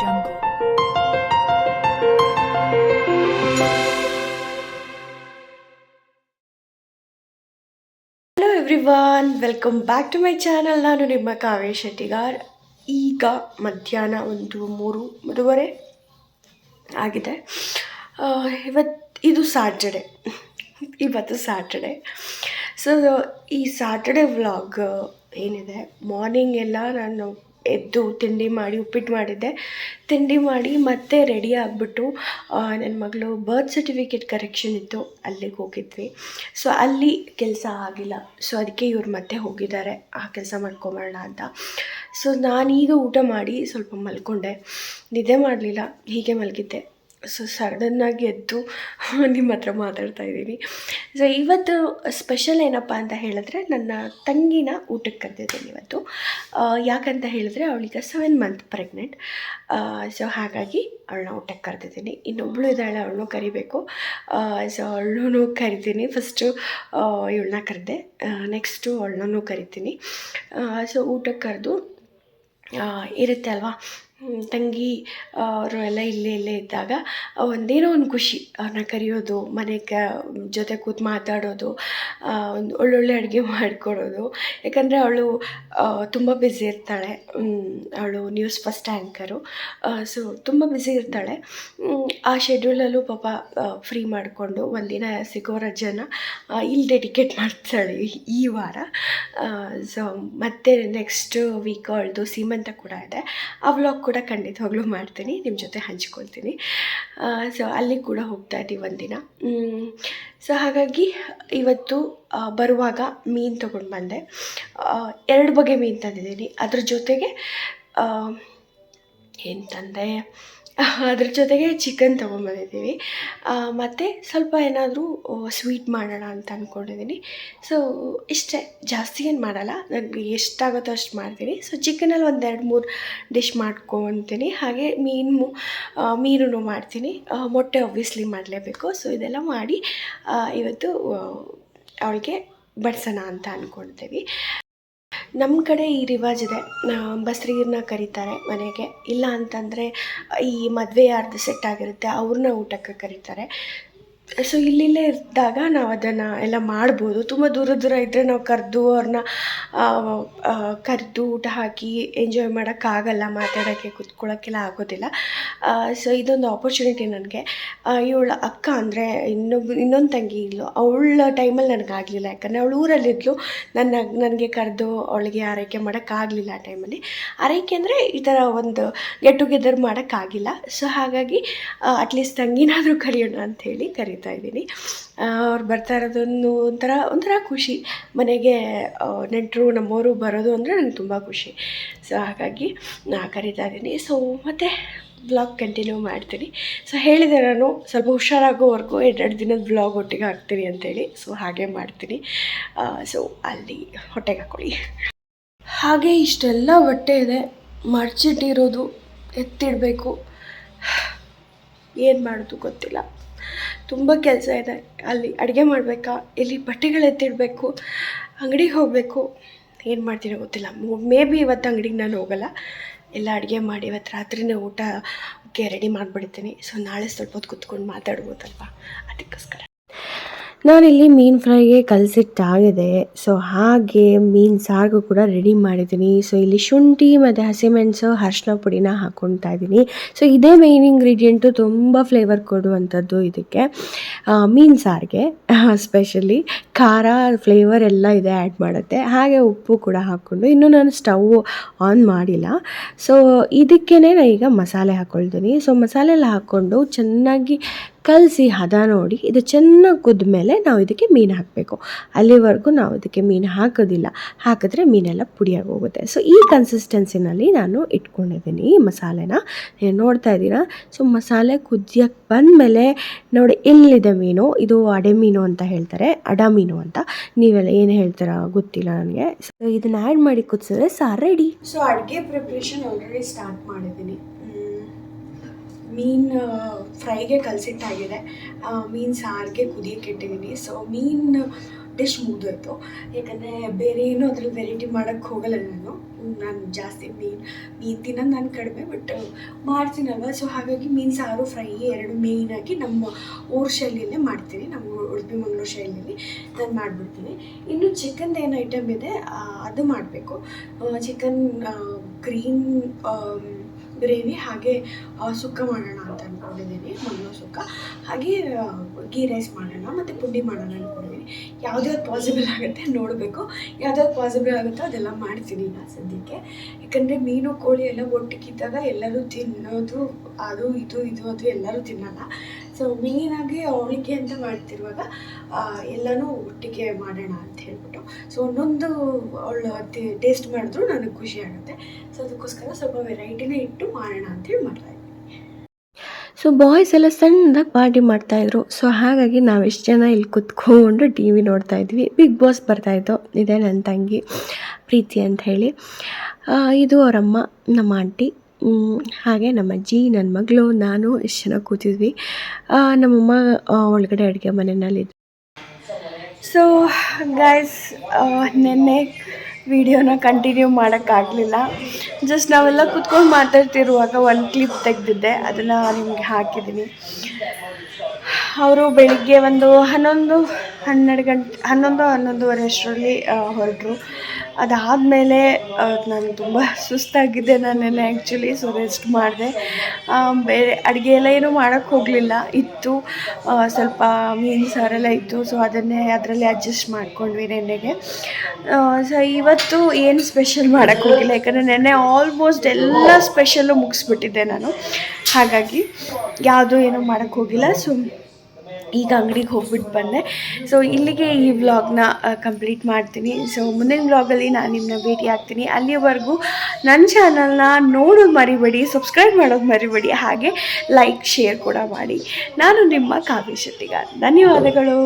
jungle. Hello everyone welcome back to my channel ನಾನು ನಿಮ್ಮ ಕಾವ್ಯ ಶೆಟ್ಟಿಗಾರ್. ಈಗ ಮಧ್ಯಾಹ್ನ ಒಂದು ಮೂರು, ಮೂರುವರೆ ಆಗಿದೆ. ಇವತ್ತು ಇದು ಸ್ಯಾಟರ್ಡೆ ಇವತ್ತು ಸ್ಯಾಟರ್ಡೆ ಸೊ ಈ ಸ್ಯಾಟರ್ಡೆ ವ್ಲಾಗ್ ಏನಿದೆ? ಮಾರ್ನಿಂಗ್ ಎಲ್ಲ ನಾನು ಎದ್ದು ತಿಂಡಿ ಮಾಡಿ ಉಪ್ಪಿಟ್ಟು ಮಾಡಿದ್ದೆ. ತಿಂಡಿ ಮಾಡಿ ಮತ್ತೆ ರೆಡಿ ಆಗಿಬಿಟ್ಟು ನನ್ನ ಮಗಳು ಬರ್ತ್ ಸರ್ಟಿಫಿಕೇಟ್ ಕರೆಕ್ಷನ್ ಇತ್ತು, ಅಲ್ಲಿಗೆ ಹೋಗಿದ್ವಿ. ಸೊ ಅಲ್ಲಿ ಕೆಲಸ ಆಗಿಲ್ಲ. ಸೊ ಅದಕ್ಕೆ ಇವ್ರು ಮತ್ತೆ ಹೋಗಿದ್ದಾರೆ ಆ ಕೆಲಸ ಮಾಡ್ಕೊಂಬರೋಣ ಅಂತ. ಸೊ ನಾನೀಗ ಊಟ ಮಾಡಿ ಸ್ವಲ್ಪ ಮಲ್ಕೊಂಡೆ. ನಿದ್ದೆ ಮಾಡಲಿಲ್ಲ, ಹೀಗೆ ಮಲಗಿದ್ದೆ. ಸೊ ಸಡನ್ನಾಗಿ ಎದ್ದು ನಿಮ್ಮ ಹತ್ರ ಮಾತಾಡ್ತಾ ಇದ್ದೀನಿ. ಸೊ ಇವತ್ತು ಸ್ಪೆಷಲ್ ಏನಪ್ಪ ಅಂತ ಹೇಳಿದ್ರೆ ನನ್ನ ತಂಗಿನ ಊಟಕ್ಕೆ ಕರೆದಿದ್ದೀನಿ ಇವತ್ತು. ಯಾಕಂತ ಹೇಳಿದ್ರೆ ಅವಳೀಗ ಸೆವೆನ್ ಮಂತ್ ಪ್ರೆಗ್ನೆಂಟ್ ಸೊ ಹಾಗಾಗಿ ಅವಳನ್ನ ಊಟಕ್ಕೆ ಕರೆದಿದ್ದೀನಿ. ಇನ್ನೊಬ್ಬಳು ಇದ್ದಾಳೆ, ಅವಳನ್ನೂ ಕರಿಬೇಕು. ಸೊ ಅವಳನ್ನೂ ಕರಿತೀನಿ. ಫಸ್ಟು ಇವಳನ್ನ ಕರೆದೆ. ನೆಕ್ಸ್ಟು ಅವಳನ್ನೂ ಕರಿತೀನಿ. ಸೊ ಊಟಕ್ಕೆ ಕರೆದು ಇರುತ್ತೆ ಅಲ್ವಾ? ತಂಗಿ ಅವರು ಎಲ್ಲ ಇಲ್ಲೇ ಇಲ್ಲೇ ಇದ್ದಾಗ ಒಂದೇನೋ ಒಂದು ಖುಷಿ. ಅವ್ರನ್ನ ಕರೆಯೋದು ಮನೆ ಕ ಜೊತೆ ಕೂತು ಮಾತಾಡೋದು ಒಂದು ಒಳ್ಳೊಳ್ಳೆ ಅಡುಗೆ ಮಾಡಿಕೊಡೋದು. ಯಾಕಂದರೆ ಅವಳು ತುಂಬ ಬ್ಯುಸಿ ಇರ್ತಾಳೆ. ಅವಳು ನ್ಯೂಸ್ ಫಸ್ಟ್ ಆ್ಯಂಕರು ಸೊ ತುಂಬ ಬ್ಯುಸಿ ಇರ್ತಾಳೆ. ಆ ಶೆಡ್ಯೂಲಲ್ಲೂ ಪಾಪ ಫ್ರೀ ಮಾಡಿಕೊಂಡು ಒಂದಿನ ಸಿಗೋ ರಜನ ಇಲ್ಲಿ ಡೆಡಿಕೇಟ್ ಮಾಡ್ತಾಳೆ ಈ- ವಾರ. ಸೊ ಮತ್ತೆ ನೆಕ್ಸ್ಟ್ ವೀಕ್ ಅವಳದು ಸೀಮಂತ ಕೂಡ ಇದೆ. ಆ ಕೂಡ ಖಂಡಿತವಾಗ್ಲೂ ಮಾಡ್ತೀನಿ ನಿಮ್ಮ ಜೊತೆ ಹಂಚ್ಕೊಳ್ತೀನಿ. ಸೊ ಅಲ್ಲಿ ಕೂಡ ಹೋಗ್ತಾ ಇದ್ದೀವಿ ಒಂದಿನ. ಸೊ ಹಾಗಾಗಿ ಇವತ್ತು ಬರುವಾಗ ಮೀನು ತೊಗೊಂಡು ಬಂದೆ. ಎರಡು ಬಗೆ ಮೀನು ತಂದಿದ್ದೀನಿ. ಅದ್ರ ಜೊತೆಗೆ ಏನು ತಂದೆ ಅದ್ರ ಜೊತೆಗೆ ಚಿಕನ್ ತೊಗೊಂಬಂದಿದ್ದೀವಿ ಮತ್ತು ಸ್ವಲ್ಪ ಏನಾದರೂ ಸ್ವೀಟ್ ಮಾಡೋಣ ಅಂತ ಅಂದ್ಕೊಂಡಿದ್ದೀನಿ ಸೊ ಇಷ್ಟೇ, ಜಾಸ್ತಿ ಏನು ಮಾಡಲ್ಲ. ನನಗೆ ಎಷ್ಟಾಗುತ್ತೋ ಅಷ್ಟು ಮಾಡ್ತೀನಿ. ಸೊ ಚಿಕನಲ್ಲಿ ಒಂದು ಎರಡು ಮೂರು ಡಿಶ್ ಮಾಡ್ಕೊತೀನಿ. ಹಾಗೆ ಮೀನು ಮೀನು ಮಾಡ್ತೀನಿ. ಮೊಟ್ಟೆ ಒಬ್ವಿಯಸ್ಲಿ ಮಾಡಲೇಬೇಕು. ಸೊ ಇದೆಲ್ಲ ಮಾಡಿ ಇವತ್ತು ಅವಳಿಗೆ ಬಡಿಸೋಣ ಅಂತ ಅಂದ್ಕೊಳ್ತೀವಿ ನಮ್ಮ ಕಡೆ ಈ ರಿವಾಜ್ ಇದೆ. ಬಸ್ರೀರನ್ನ ಕರೀತಾರೆ ಮನೆಗೆ. ಇಲ್ಲ ಅಂತಂದರೆ ಈ ಮದುವೆ ಯಾರ್ದು ಸೆಟ್ ಆಗಿರುತ್ತೆ ಅವ್ರನ್ನ ಊಟಕ್ಕೆ ಕರೀತಾರೆ. ಸೊ ಇಲ್ಲಿಲ್ಲೇ ಇದ್ದಾಗ ನಾವು ಅದನ್ನು ಎಲ್ಲ ಮಾಡ್ಬೋದು. ತುಂಬ ದೂರ ದೂರ ಇದ್ದರೆ ನಾವು ಕರೆದು ಅವ್ರನ್ನ ಕರೆದು ಊಟ ಹಾಕಿ ಎಂಜಾಯ್ ಮಾಡೋಕ್ಕಾಗಲ್ಲ ಮಾತಾಡೋಕ್ಕೆ ಕೂತ್ಕೊಳ್ಳೋಕ್ಕೆಲ್ಲ ಆಗೋದಿಲ್ಲ. ಸೊ ಇದೊಂದು ಆಪರ್ಚುನಿಟಿ ನನಗೆ. ಇವಳ ಅಕ್ಕ ಅಂದರೆ ಇನ್ನೊಬ್ಬ ಇನ್ನೊಂದು ತಂಗಿ ಇದ್ಲು. ಅವಳ ಟೈಮಲ್ಲಿ ನನಗಾಗಲಿಲ್ಲ ಯಾಕಂದರೆ ಅವಳು ಊರಲ್ಲಿದ್ಲು ನನ್ನ ನನಗೆ ಕರೆದು ಅವಳಿಗೆ ಆರೈಕೆ ಮಾಡೋಕ್ಕಾಗಲಿಲ್ಲ ಆ ಟೈಮಲ್ಲಿ ಆರೈಕೆ ಅಂದರೆ ಈ ಥರ ಒಂದು ಗೆಟ್ ಟುಗೆದರ್ ಮಾಡೋಕ್ಕಾಗಿಲ್ಲ ಸೊ ಹಾಗಾಗಿ ಅಟ್ಲೀಸ್ಟ್ ತಂಗಿನಾದರೂ ಕರೆಯೋಣ ಅಂಥೇಳಿ ಕರೀತಾ ಇದ್ದೀನಿ. ಅವ್ರು ಬರ್ತಾ ಇರೋದೊಂದು ಒಂಥರ ಒಂಥರ ಖುಷಿ. ಮನೆಗೆ ನೆಂಟರು ನಮ್ಮವರು ಬರೋದು ಅಂದರೆ ನನಗೆ ತುಂಬ ಖುಷಿ. ಸೊ ಹಾಗಾಗಿ ನಾ ಕರೀತಾ ಇದ್ದೀನಿ. ಸೊ ಮತ್ತು ಬ್ಲಾಗ್ ಕಂಟಿನ್ಯೂ ಮಾಡ್ತೀನಿ. ಸೊ ಹೇಳಿದೆ ನಾನು, ಸ್ವಲ್ಪ ಹುಷಾರಾಗೋವರೆಗೂ ಎರಡೆರಡು ದಿನದ ಬ್ಲಾಗ್ ಒಟ್ಟಿಗೆ ಹಾಕ್ತೀನಿ ಅಂತೇಳಿ. ಸೊ ಹಾಗೆ ಮಾಡ್ತೀನಿ. ಸೊ ಅಲ್ಲಿ ಹೊಟ್ಟೆಗೆ ಹಾಕ್ಕೊಳ್ಳಿ ಹಾಗೆ ಇಷ್ಟೆಲ್ಲ ಬಟ್ಟೆ ಇದೆ. ಮರ್ಚಿಟ್ಟಿರೋದು, ಎತ್ತಿಡಬೇಕು. ಏನು ಮಾಡೋದು ಗೊತ್ತಿಲ್ಲ. ತುಂಬ ಕೆಲಸ ಇದೆ. ಅಲ್ಲಿ ಅಡುಗೆ ಮಾಡಬೇಕಾ, ಇಲ್ಲಿ ಬಟ್ಟೆಗಳು ಎತ್ತಿಡಬೇಕು, ಅಂಗಡಿಗೆ ಹೋಗಬೇಕು. ಏನು ಮಾಡ್ತೀನೋ ಗೊತ್ತಿಲ್ಲ. ಮೇ ಬಿ ಇವತ್ತು ಅಂಗಡಿಗೆ ನಾನು ಹೋಗಲ್ಲ. ಎಲ್ಲ ಅಡುಗೆ ಮಾಡಿ ಇವತ್ತು ರಾತ್ರಿನೇ ಊಟಕ್ಕೆ ರೆಡಿ ಮಾಡಿಬಿಡ್ತೀನಿ. ಸೊ ನಾಳೆ ಸ್ವಲ್ಪ ಹೊತ್ತು ಕುತ್ಕೊಂಡು ಮಾತಾಡ್ಬೋದಲ್ವಾ? ಅದಕ್ಕೋಸ್ಕರ. ನಾನಿಲ್ಲಿ ಮೀನು ಫ್ರೈಗೆ ಕಲಸಿಟ್ಟಾಗಿದೆ. ಸೊ ಹಾಗೆ ಮೀನು ಸಾರು ಕೂಡ ರೆಡಿ ಮಾಡಿದ್ದೀನಿ. ಸೊ ಇಲ್ಲಿ ಶುಂಠಿ ಮತ್ತು ಹಸಿಮೆಣಸು ಅರ್ಶಿನ ಪುಡಿನ ಹಾಕ್ಕೊಳ್ತಾ ಇದ್ದೀನಿ. ಸೊ ಇದೇ ಮೇನ್ ಇಂಗ್ರೀಡಿಯೆಂಟು ತುಂಬ ಫ್ಲೇವರ್ ಕೊಡುವಂಥದ್ದು ಇದಕ್ಕೆ. ಮೀನು ಸಾರಿಗೆ ಸ್ಪೆಷಲಿ ಖಾರ ಫ್ಲೇವರ್ ಎಲ್ಲ ಇದೆ ಆ್ಯಡ್ ಮಾಡುತ್ತೆ. ಹಾಗೆ ಉಪ್ಪು ಕೂಡ ಹಾಕ್ಕೊಂಡು. ಇನ್ನೂ ನಾನು ಸ್ಟವ್ ಆನ್ ಮಾಡಿಲ್ಲ. ಸೊ ಇದಕ್ಕೇ ನಾನು ಈಗ ಮಸಾಲೆ ಹಾಕ್ಕೊಳ್ತೀನಿ. ಸೊ ಮಸಾಲೆ ಎಲ್ಲ ಹಾಕ್ಕೊಂಡು ಚೆನ್ನಾಗಿ ಕಲಸಿ ಹದ ನೋಡಿ ಇದು ಚೆನ್ನಾಗಿ ಕುದ್ದ ಮೇಲೆ ನಾವು ಇದಕ್ಕೆ ಮೀನು ಹಾಕಬೇಕು. ಅಲ್ಲಿವರೆಗೂ ನಾವು ಇದಕ್ಕೆ ಮೀನು ಹಾಕೋದಿಲ್ಲ. ಹಾಕಿದ್ರೆ ಮೀನೆಲ್ಲ ಪುಡಿಯಾಗಿ ಹೋಗುತ್ತೆ. ಸೊ ಈ ಕನ್ಸಿಸ್ಟೆನ್ಸಿನಲ್ಲಿ ನಾನು ಇಟ್ಕೊಂಡಿದ್ದೀನಿ ಈ ಮಸಾಲೆನ. ನೀವು ನೋಡ್ತಾ ಇದ್ದೀರಾ? ಸೊ ಮಸಾಲೆ ಕುದಿಯಕ್ಕೆ ಬಂದಮೇಲೆ ನೋಡಿ ಎಲ್ಲಿದೆ ಮೀನು? ಇದು ಅಡೆ ಮೀನು ಅಂತ ಹೇಳ್ತಾರೆ. ಅಡ ಮೀನು ಅಂತ. ನೀವೆಲ್ಲ ಏನು ಹೇಳ್ತೀರಾ ಗೊತ್ತಿಲ್ಲ ನನಗೆ. ಸೊ ಇದನ್ನ ಆ್ಯಡ್ ಮಾಡಿ ಕುದಿಸಿದ್ರೆ ಸಾರು ರೆಡಿ ಸೊ ಅಡುಗೆ ಪ್ರಿಪ್ರೇಷನ್ ಆಲ್ರೆಡಿ ಸ್ಟಾರ್ಟ್ ಮಾಡಿದ್ದೀನಿ. ಮೀನು ಫ್ರೈಗೆ ಕಲಸಿಟ್ಟಾಗಿದೆ. ಮೀನು ಸಾರಿಗೆ ಕುದಿಯಕ್ಕೆ ಇಟ್ಟಿದ್ದೀನಿ ಸೊ ಮೀನು ಡಿಶ್ ಮುಗಿದೋಯ್ತು. ಯಾಕಂದರೆ ಬೇರೆ ಏನೂ ಅದ್ರಲ್ಲಿ ವೆರೈಟಿ ಮಾಡೋಕ್ಕೆ ಹೋಗಲ್ಲ ನಾನು. ನಾನು ಜಾಸ್ತಿ ಮೀನು ಮೀನು ತಿನ್ನೋದು ನಾನು ಕಡಿಮೆ ಬಟ್ ಮಾಡ್ತೀನಲ್ವ? ಸೊ ಹಾಗಾಗಿ ಮೀನು ಸಾರು, ಫ್ರೈ ಎರಡು ಮೇಯ್ನಾಗಿ ನಮ್ಮ ಊರು ಶೈಲಿಯಲ್ಲೇ ಮಾಡ್ತೀನಿ. ನಮ್ಮ ಉಡುಪಿ, ಮಂಗಳೂರು ಶೈಲಿಯಲ್ಲಿ ನಾನು ಮಾಡಿಬಿಡ್ತೀನಿ. ಇನ್ನು ಚಿಕನ್ ಏನು ಐಟಮ್ ಇದೆ ಅದು ಮಾಡಬೇಕು. ಚಿಕನ್ ಗ್ರೀನ್ ಗ್ರೇವಿ ಹಾಗೆ ಸುಕ್ಕ ಮಾಡೋಣ ಅಂತ ಅಂದ್ಕೊಂಡಿದ್ದೀನಿ ಮಣ್ಣು ಸುಕ್ಕ. ಹಾಗೆ ಗೀ ರೈಸ್ ಮಾಡೋಣ, ಮತ್ತು ಪುಂಡಿ ಮಾಡೋಣ ಅಂದ್ಕೊಂಡಿದ್ದೀನಿ ಯಾವ್ದ್ಯಾವ್ದು ಪಾಸಿಬಲ್ ಆಗುತ್ತೆ ನೋಡಬೇಕು. ಯಾವ್ದ್ಯಾವ್ದು ಪಾಸಿಬಲ್ ಆಗುತ್ತೋ ಅದೆಲ್ಲ ಮಾಡ್ತೀನಿ ಈಗ ಸದ್ಯಕ್ಕೆ. ಯಾಕಂದರೆ ಮೀನು, ಕೋಳಿ ಎಲ್ಲ ಒಟ್ಟಿಗಿದ್ದಾಗ ಎಲ್ಲರೂ ತಿನ್ನೋದು, ಅದು ಇದು ಇದು ಅದು ಎಲ್ಲರೂ ತಿನ್ನಲ್ಲ. ಸೊ ಮೇಯ್ನಾಗಿ ಅವಳಿಗೆ ಅಂತ ಮಾಡ್ತಿರುವಾಗ ಎಲ್ಲನೂ ಒಟ್ಟಿಗೆ ಮಾಡೋಣ ಅಂತ ಹೇಳ್ಬಿಟ್ಟು. ಸೊ ಒಂದೊಂದು ಅವಳು ಟೇಸ್ಟ್ ಮಾಡಿದ್ರು ನನಗೆ ಖುಷಿ ಆಗುತ್ತೆ. ಸೊ ಅದಕ್ಕೋಸ್ಕರ ಸ್ವಲ್ಪ ವೆರೈಟಿನೇ ಇಟ್ಟು ಮಾಡೋಣ ಅಂತೇಳಿ ಮಾಡ್ತಾ ಸೊ ಬಾಯ್ಸ್ ಎಲ್ಲ ಸಣ್ಣದಾಗಿ ಪಾರ್ಟಿ ಮಾಡ್ತಾಯಿದ್ರು ಸೊ ಹಾಗಾಗಿ ನಾವು ಎಷ್ಟು ಜನ ಇಲ್ಲಿ ಕುತ್ಕೊಂಡು ಟಿ ವಿ ನೋಡ್ತಾ ಇದ್ವಿ. ಬಿಗ್ ಬಾಸ್ ಬರ್ತಾಯಿತ್ತು ಇದೇ ನನ್ನ ತಂಗಿ, ಪ್ರೀತಿ ಅಂತ ಹೇಳಿ. ಇದು ಅವರಮ್ಮ, ನಮ್ಮ ಆಂಟಿ. ಹಾಗೆ ನಮ್ಮ ಅಜ್ಜಿ ನನ್ನ ಮಗಳು, ನಾನು ಎಷ್ಟು ಜನ ಕೂತಿದ್ವಿ. ನಮ್ಮಮ್ಮ ಒಳಗಡೆ ಅಡುಗೆ ಮನೆಯಲ್ಲಿ ಸೊ ಗೈಸ್ ನಿನ್ನೆ ವಿಡಿಯೋನ ಕಂಟಿನ್ಯೂ ಮಾಡೋಕ್ಕಾಗಲಿಲ್ಲ ಜಸ್ಟ್ ನಾವೆಲ್ಲ ಕುತ್ಕೊಂಡು ಮಾತಾಡ್ತಿರುವಾಗ ಒಂದು ಕ್ಲಿಪ್ ತೆಗೆದಿದ್ದೆ. ಅದನ್ನು ನಿಮಗೆ ಹಾಕಿದ್ದೀನಿ ಅವರು ಬೆಳಿಗ್ಗೆ ಒಂದು ಹನ್ನೊಂದು ಹನ್ನೆರಡು ಗಂಟೆ ಹನ್ನೊಂದು ಹನ್ನೊಂದುವರೆ ಅಷ್ಟರಲ್ಲಿ ಹೊರಟರು. ಅದಾದಮೇಲೆ ನಾನು ತುಂಬ ಸುಸ್ತಾಗಿದ್ದೆ ನಾನು ನೆನ್ನೆ ಆ್ಯಕ್ಚುಲಿ ಸೊ ರೆಸ್ಟ್ ಮಾಡಿದೆ ಬೇರೆ ಅಡುಗೆ ಎಲ್ಲ ಏನೂ ಮಾಡೋಕ್ಕೆ ಹೋಗಲಿಲ್ಲ. ಇತ್ತು ಸ್ವಲ್ಪ ಮೀನು ಸಾರೆಲ್ಲ ಇತ್ತು ಸೊ ಅದನ್ನೇ ಅದರಲ್ಲಿ ಅಡ್ಜಸ್ಟ್ ಮಾಡ್ಕೊಂಡ್ವಿ ನೆನ್ನೆಗೆ. ಸೊ ಇವತ್ತು ಏನು ಸ್ಪೆಷಲ್ ಮಾಡೋಕ್ಕೆ ಹೋಗಿಲ್ಲ, ಯಾಕಂದರೆ ನೆನ್ನೆ ಆಲ್ಮೋಸ್ಟ್ ಎಲ್ಲ ಸ್ಪೆಷಲ್ಲು ಮುಗಿಸ್ಬಿಟ್ಟಿದ್ದೆ ನಾನು. ಹಾಗಾಗಿ, ಯಾವುದೂ ಏನೂ ಮಾಡೋಕ್ಕೆ ಹೋಗಿಲ್ಲ ಸೊ ಈಗ ಅಂಗಡಿಗೆ ಹೋಗ್ಬಿಟ್ಟು ಬಂದೆ. ಸೊ ಇಲ್ಲಿಗೆ ಈ ವ್ಲಾಗ್ನ ಕಂಪ್ಲೀಟ್ ಮಾಡ್ತೀನಿ. ಸೊ ಮುಂದಿನ ವ್ಲಾಗಲ್ಲಿ ನಾನು ನಿಮ್ಮನ್ನ ಭೇಟಿ ಆಗ್ತೀನಿ. ಅಲ್ಲಿವರೆಗೂ ನನ್ನ ಚಾನಲ್ನ ನೋಡೋದು ಮರಿಬೇಡಿ ಸಬ್ಸ್ಕ್ರೈಬ್ ಮಾಡೋದು ಮರಿಬೇಡಿ, ಹಾಗೆ ಲೈಕ್ ಶೇರ್ ಕೂಡ ಮಾಡಿ. ನಾನು ನಿಮ್ಮ ಕಾವ್ಯ ಶೆಟ್ಟಿಗಾರ್ ಧನ್ಯವಾದಗಳು.